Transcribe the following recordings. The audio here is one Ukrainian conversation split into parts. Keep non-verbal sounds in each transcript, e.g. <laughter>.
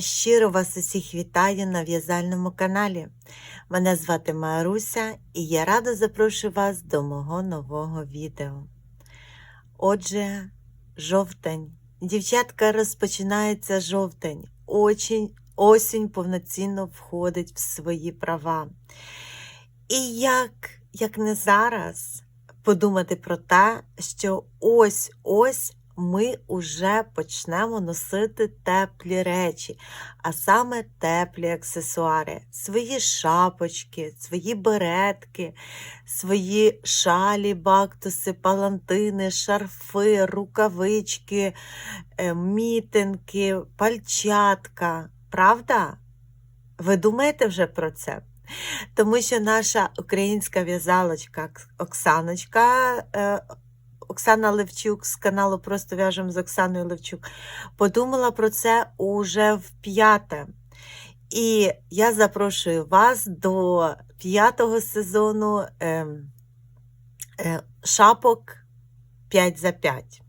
щиро вас усіх вітаю на в'язальному каналі. Мене звати Маруся і я рада запрошую вас до мого нового відео. Отже, жовтень. Дівчатка, розпочинається жовтень. Очень, осінь повноцінно входить в свої права. І як, як не зараз, подумати про те, що ось-ось ми вже почнемо носити теплі речі, а саме теплі аксесуари, свої шапочки, свої беретки, свої шалі, бактуси, палантини, шарфи, рукавички, е, мітинки, пальчатка. Правда? Ви думаєте вже про це? Тому що наша українська в'язалочка Оксаночка, е, Оксана Левчук з каналу Просто в'яжемо з Оксаною Левчук, подумала про це уже в п'яте. І я запрошую вас до п'ятого сезону е, е, шапок 5 за 5.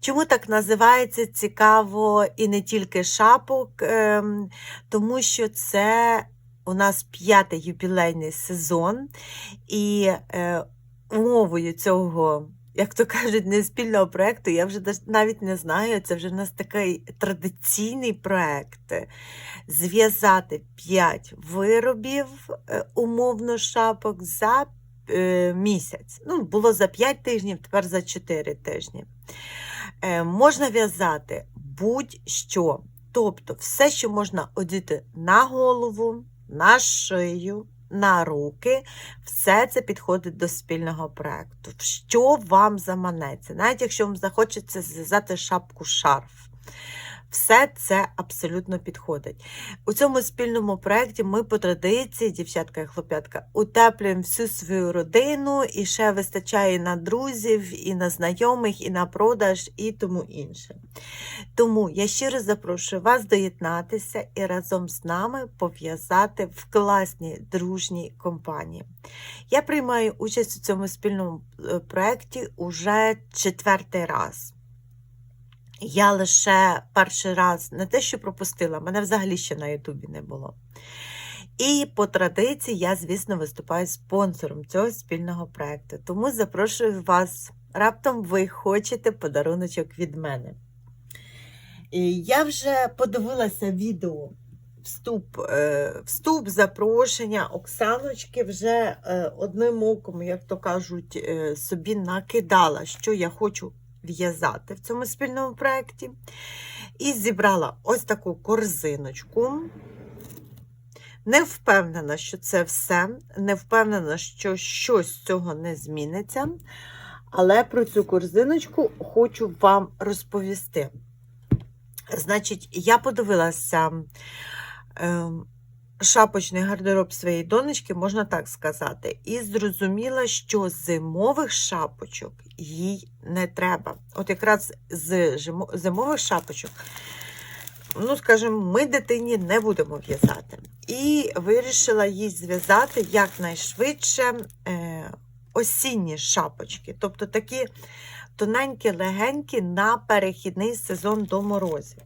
Чому так називається цікаво і не тільки шапок, е, тому що це у нас п'ятий юбілейний сезон, і е, умовою цього, як то кажуть, неспільного проєкту, я вже навіть не знаю, це вже у нас такий традиційний проєкт. Зв'язати 5 виробів, е, умовно шапок за е, місяць. Ну, було за 5 тижнів, тепер за 4 тижні. Е, можна в'язати будь-що. Тобто все, що можна одіти на голову, на шию, на руки, все це підходить до спільного проєкту. Що вам заманеться? Навіть якщо вам захочеться зв'язати шапку шарф. Все це абсолютно підходить. У цьому спільному проєкті ми по традиції, дівчатка і хлоп'ятка, утеплюємо всю свою родину і ще вистачає і на друзів, і на знайомих, і на продаж, і тому інше. Тому я щиро запрошую вас доєднатися і разом з нами пов'язати в класній дружній компанії. Я приймаю участь у цьому спільному е, проєкті уже четвертий раз. Я лише перший раз не те, що пропустила, мене взагалі ще на Ютубі не було. І по традиції я, звісно, виступаю спонсором цього спільного проєкту. Тому запрошую вас, раптом ви хочете подаруночок від мене. І я вже подивилася відео. Вступ, е, вступ, запрошення Оксаночки вже е, одним оком, як то кажуть, е, собі накидала, що я хочу в'язати в цьому спільному проєкті. І зібрала ось таку корзиночку. Не впевнена, що це все, не впевнена, що щось з цього не зміниться. Але про цю корзиночку хочу вам розповісти. Значить, я подивилася е, шапочний гардероб своєї донечки, можна так сказати, і зрозуміла, що зимових шапочок їй не треба. От якраз з зимових шапочок, ну, скажімо, ми дитині не будемо в'язати. І вирішила їй зв'язати якнайшвидше е, осінні шапочки. Тобто такі тоненькі, легенькі на перехідний сезон до морозів.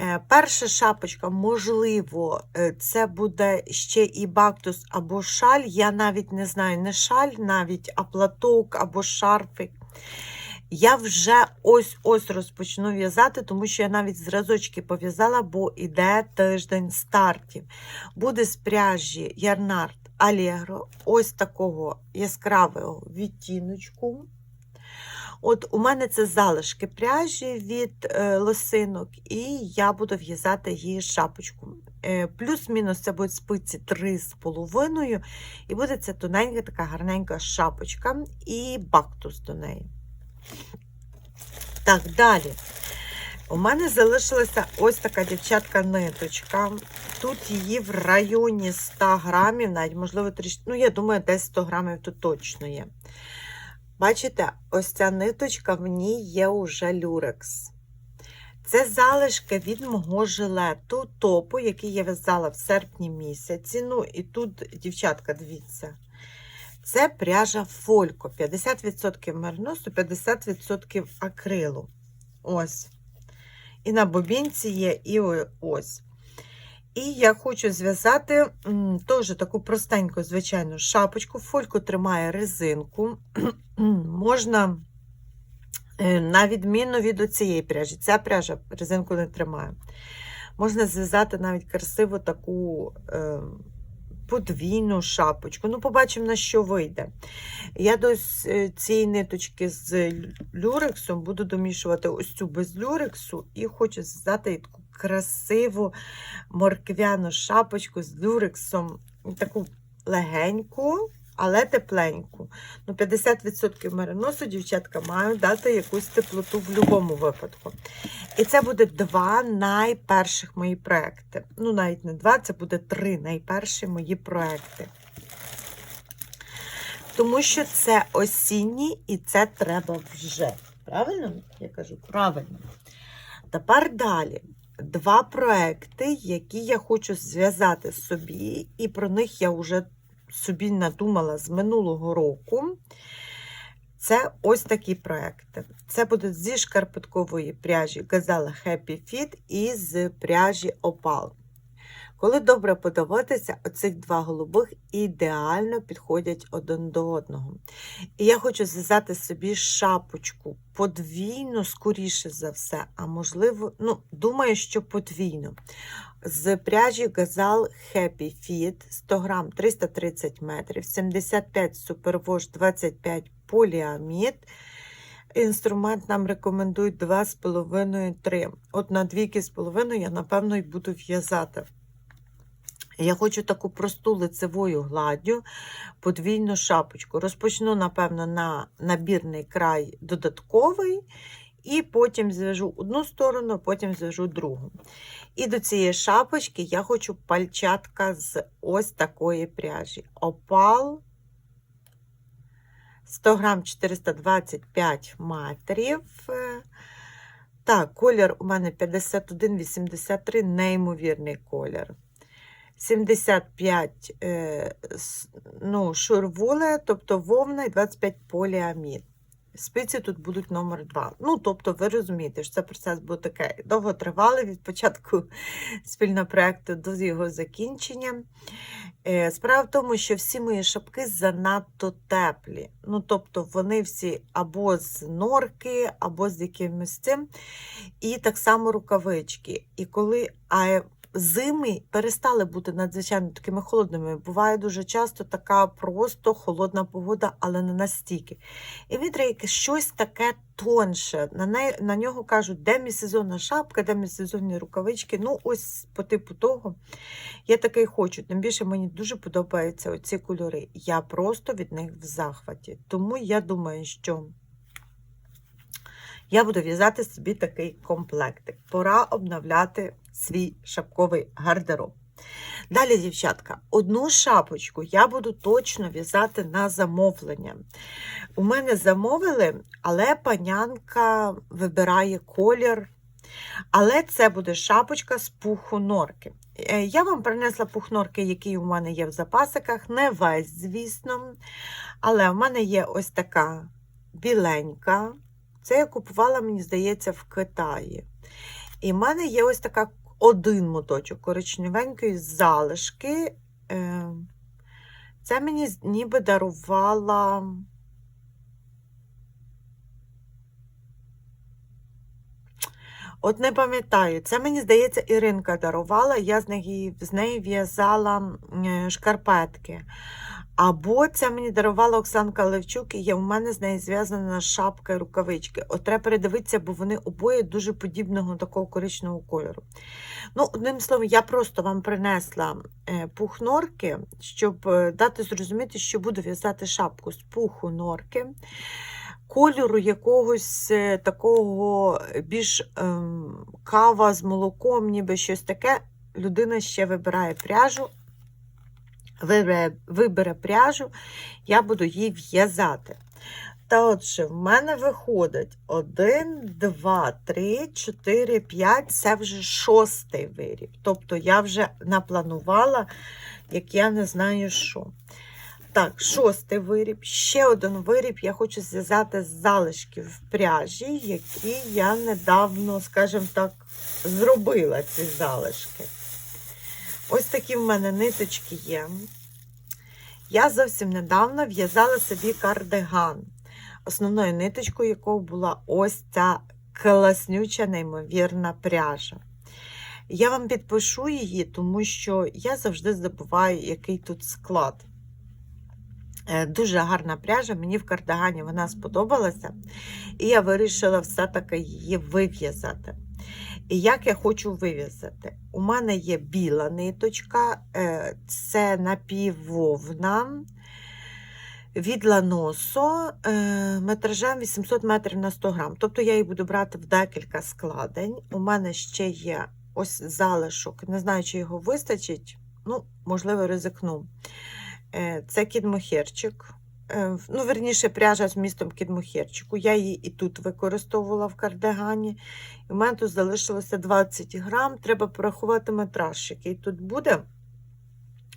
Е, перша шапочка, можливо, е, це буде ще і бактус або шаль. Я навіть не знаю, не шаль, навіть, а платок або шарфик. Я вже ось-ось розпочну в'язати, тому що я навіть зразочки пов'язала, бо іде тиждень стартів. Буде з пряжі Ярнард Allegro, ось такого яскравого відтіночку. От у мене це залишки пряжі від е, лосинок, і я буду в'язати її шапочку. Е, Плюс-мінус це будуть спиці 3,5, і буде це тоненька, така гарненька шапочка і бактус до неї. Так, далі. У мене залишилася ось така дівчатка ниточка. Тут її в районі 100 грамів, навіть, можливо, трішки, ну, я думаю, десь 100 грамів тут точно є. Бачите, ось ця ниточка, в ній є уже люрекс. Це залишки від мого жилету топу, який я в'язала в серпні місяці. Ну, і тут, дівчатка, дивіться, це пряжа фолько. 50% мерносу, 50% акрилу. Ось. І на бобінці є, і ось. І я хочу зв'язати теж таку простеньку, звичайну шапочку. Фольку тримає резинку. <clears throat> Можна, е, на відміну від цієї пряжі, ця пряжа резинку не тримає. Можна зв'язати навіть красиву таку е, подвійну шапочку. Ну, побачимо, на що вийде. Я до е, цієї ниточки з люрексом буду домішувати ось цю без люрексу і хочу зв'язати таку красиву морквяну шапочку з люрексом. Таку легеньку, але тепленьку. Ну, 50% мериносу дівчатка мають дати якусь теплоту в будь-якому випадку. І це буде два найперших мої проекти. Ну, навіть не два, це буде три найперші мої проекти. Тому що це осінні і це треба вже. Правильно? Я кажу, правильно. Тепер далі. Два проекти, які я хочу зв'язати собі, і про них я вже собі надумала з минулого року. Це ось такі проекти. Це будуть зі шкарпеткової пряжі Gazelle Happy Fit і з пряжі Opal. Коли добре подивитися, оцих два голубих ідеально підходять один до одного. І я хочу зв'язати собі шапочку подвійну, скоріше за все, а можливо, ну, думаю, що подвійну. З пряжі Gazal Happy Fit 100 грам 330 метрів, 75 Superwash 25 поліамід. Інструмент нам рекомендують 2,5-3. От на двійки з половиною я, напевно, і буду в'язати. Я хочу таку просту лицевою гладдю, подвійну шапочку. Розпочну, напевно, на набірний край додатковий, і потім зв'яжу одну сторону, потім зв'яжу другу. І до цієї шапочки я хочу пальчатка з ось такої пряжі. Опал 100 грам 425 метрів. Так, колір у мене 51,83, неймовірний колір. 75 е, ну, шурвуле, тобто вовна і 25 поліамід. Спиці тут будуть номер 2. Ну, тобто, ви розумієте, що це процес був такий довготривалий від початку <laughs> спільного проєкту до його закінчення. Е, Справа в тому, що всі мої шапки занадто теплі. Ну, тобто, вони всі або з норки, або з якимось цим. І так само рукавички. І коли а зими перестали бути надзвичайно такими холодними, буває дуже часто така просто холодна погода, але не настільки. І якесь щось таке тонше. На, неї, на нього кажуть, демісезонна шапка, демісезонні рукавички. Ну, ось по типу того. Я таке хочу. Тим більше мені дуже подобаються оці кольори. Я просто від них в захваті. Тому я думаю, що я буду в'язати собі такий комплектик. Пора обновляти свій шапковий гардероб. Далі, дівчатка, одну шапочку я буду точно в'язати на замовлення. У мене замовили, але панянка вибирає колір. Але це буде шапочка з пуху норки. Е, Я вам принесла пух норки, який у мене є в запасиках. Не весь, звісно. Але в мене є ось така біленька. Це я купувала, мені здається, в Китаї. І в мене є ось така один моточок коричневенької залишки. Е, Це мені ніби дарувала. От не пам'ятаю, це мені здається, Іринка дарувала, я з неї, з неї в'язала е, шкарпетки. Або це мені дарувала Оксанка Левчук, і є у мене з нею зв'язана шапка і рукавички. От треба передивитися, бо вони обоє дуже подібного такого коричневого кольору. Ну, одним словом, я просто вам принесла е, пух норки, щоб е, дати зрозуміти, що буду в'язати шапку з пуху норки. Кольору якогось е, такого більш ем, кава з молоком, ніби щось таке. Людина ще вибирає пряжу, вибере, вибере пряжу, я буду її в'язати. Та отже, в мене виходить 1, 2, 3, 4, 5, це вже шостий виріб. Тобто я вже напланувала, як я не знаю що. Так, шостий виріб. Ще один виріб я хочу зв'язати з залишків пряжі, які я недавно, скажімо так, зробила ці залишки. Ось такі в мене ниточки є. Я зовсім недавно в'язала собі кардиган, основною ниточкою якого була ось ця класнюча, неймовірна пряжа. Я вам підпишу її, тому що я завжди забуваю, який тут склад. Е, Дуже гарна пряжа, мені в кардигані вона сподобалася, і я вирішила все-таки її вив'язати. І як я хочу вив'язати? У мене є біла ниточка, е, це напіввовна від ланосо е, метражем 800 метрів на 100 грам. Тобто я її буду брати в декілька складень. У мене ще є ось залишок, не знаю, чи його вистачить, ну, можливо, ризикну. Е, Це кідмохерчик. Е, в- Ну, верніше, пряжа з містом кідмохерчику. Я її і тут використовувала в кардигані. В мене тут залишилося 20 грам. Треба порахувати метраж, який тут буде.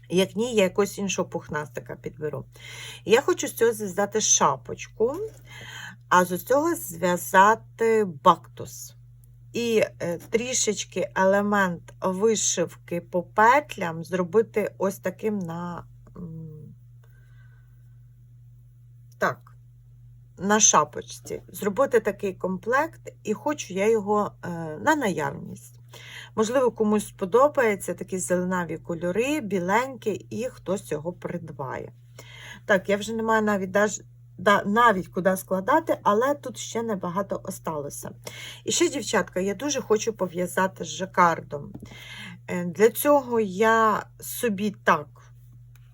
Як ні, я якось іншого пухнастика підберу. Я хочу з цього зв'язати шапочку, а з цього зв'язати бактус. І е, трішечки елемент вишивки по петлям зробити ось таким на. м, Так, на шапочці. Зробити такий комплект, і хочу я його е, на наявність. Можливо, комусь сподобається такі зеленаві кольори, біленькі, і хтось його придбає. Так, я вже не маю навіть навіть куди складати, але тут ще небагато осталося. І ще, дівчатка, я дуже хочу пов'язати з жакардом. Е, Для цього я собі так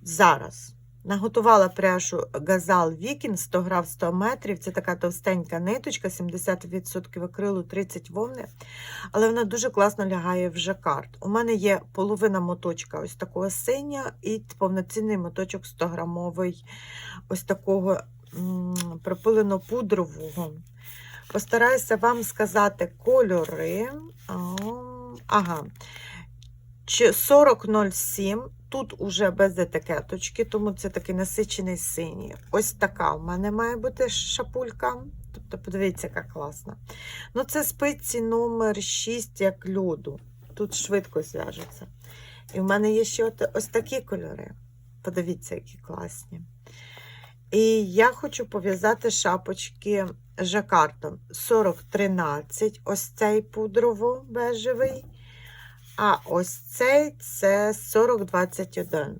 зараз наготувала пряжу Газал Вікін 100 грам 100 метрів. Це така товстенька ниточка, 70% акрилу, 30 вовни. Але вона дуже класно лягає в жакард. У мене є половина моточка ось такого синя і повноцінний моточок 100 грамовий ось такого пропилено-пудрового. Постараюся вам сказати кольори. Ага. 4007. Тут уже без етикеточки, тому це такий насичений синій. Ось така у мене має бути шапулька. Тобто, подивіться, яка класна. Ну, це спиці номер 6 як льоду. Тут швидко зв'яжеться. І в мене є ще от, ось такі кольори. Подивіться, які класні. І я хочу пов'язати шапочки жакартом 4013, ось цей пудрово-бежевий. А ось цей це 4021.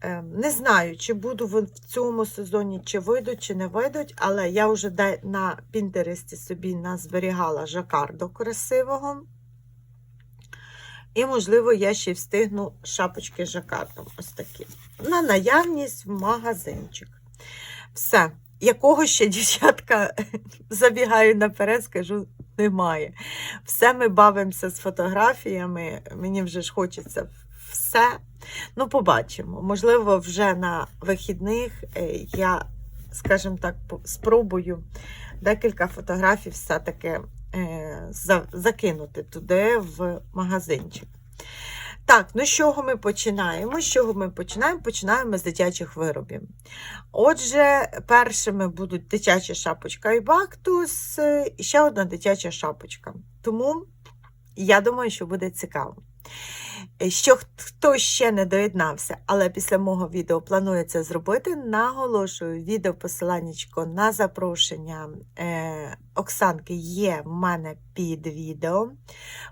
Ем, Не знаю, чи буду в цьому сезоні, чи вийдуть, чи не вийдуть, але я вже на Пінтересті собі назберігала жакарду красивого. І, можливо, я ще встигну шапочки жакардом. Ось такі. На наявність в магазинчик. Все. Якого ще, <laughs> дівчатка, забігаю наперед, скажу, немає. Все ми бавимося з фотографіями. Мені вже ж хочеться все. Ну, побачимо. Можливо, вже на вихідних е, я, скажімо так, спробую декілька фотографій все-таки е, закинути туди в магазинчик. Так, ну з чого ми починаємо? З чого ми починаємо? Починаємо з дитячих виробів. Отже, першими будуть дитяча шапочка і бактус, е, і ще одна дитяча шапочка. Тому я думаю, що буде цікаво. Е, Що хто ще не доєднався, але після мого відео планує це зробити, наголошую, відео посиланнячко на запрошення е, Оксанки є в мене під відео.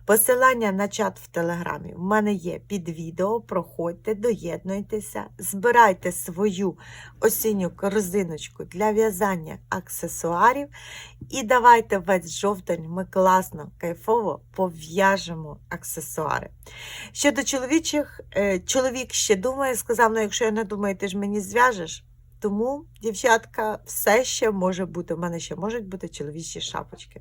Посилання на чат в Телеграмі в мене є під відео. Проходьте, доєднуйтеся, збирайте свою осінню корзиночку для в'язання аксесуарів. І давайте весь жовтень ми класно, кайфово пов'яжемо аксесуари. Щодо чоловічих, е, чоловік ще думає, сказав: ну, якщо я не думаю, ти ж мені зв'яжеш. Тому, дівчатка, все ще може бути. У мене ще можуть бути чоловічі шапочки.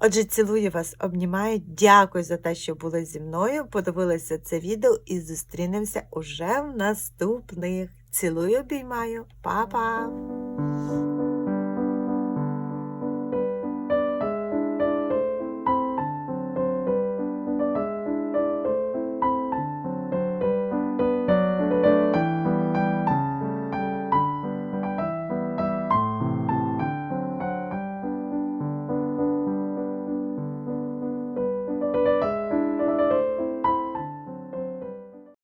Отже, цілую вас, обнімаю. Дякую за те, що були зі мною. Подивилися це відео і зустрінемося уже в наступних. Цілую, обіймаю. Па-па!